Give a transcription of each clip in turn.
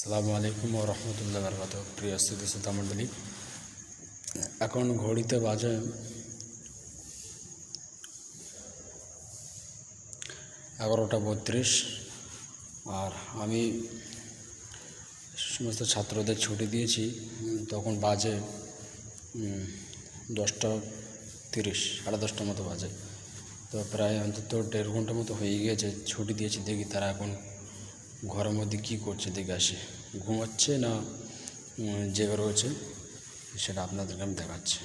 সালামু আলাইকুম ও রহমতুল্লাহ বরকাত প্রিয় স্থিতি শ্রোতা মণ্ডলী এখন ঘড়িতে বাজে এগারোটা বত্রিশ। আর আমি সমস্ত ছাত্রদের ছুটি দিয়েছি, তখন বাজে দশটা তিরিশ, সাড়ে দশটার মতো বাজে। তো প্রায় অন্তত দেড় ঘণ্টা মতো হয়ে গিয়েছে, ছুটি দিয়েছি দেখি তারা এখন ঘরের মধ্যে কী করছে দেখে আসে। ঘুমাচ্ছে না জেগে রয়েছে সেটা আপনাদেরকে আমি দেখাচ্ছি।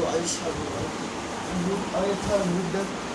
وأشهد أن لا إله إلا الله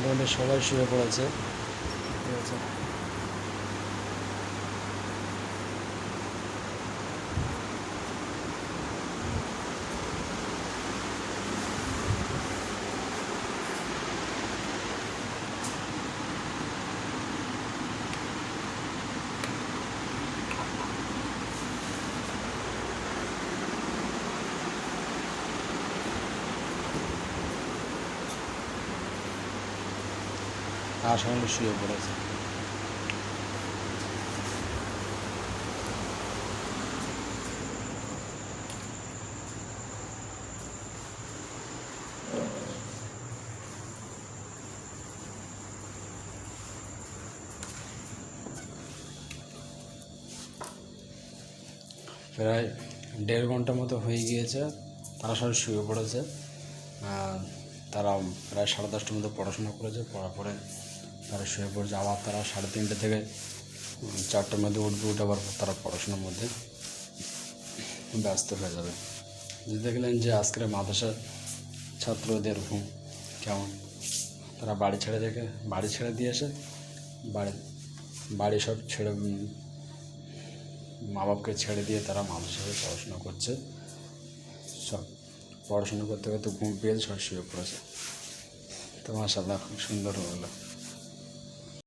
মোটামুটি সবাই শুয়ে পড়েছে। ঠিক আছে? আর সবাই শুয়ে পড়েছে। প্রায় দেড় ঘণ্টা মতো হয়ে গিয়েছে, তারা সবাই শুয়ে পড়েছে। তারা প্রায় সাড়ে দশটার মতো পড়াশোনা করেছে, পড়ার পরে তারা শুয়ে পড়েছে। আবার তারা সাড়ে তিনটে থেকে চারটের মধ্যে উঠবে, উঠে আবার তারা পড়াশোনার মধ্যে ব্যস্ত হয়ে যাবে। যে দেখলেন যে আজকের মাদ্রাসার ছাত্রদের ঘুম কেমন? তারা বাড়ি ছেড়ে রেখে বাড়ি ছেড়ে দিয়ে এসে বাড়ি বাড়ি সব ছেড়ে মা বাপকে ছেড়ে দিয়ে তারা মাদ্রাসায় পড়াশোনা করছে। সব পড়াশোনা করতে করতে ঘুম পেয়ে সব শুয়ে পড়েছে। তো মাসাল্লাহ খুব সুন্দর হলো।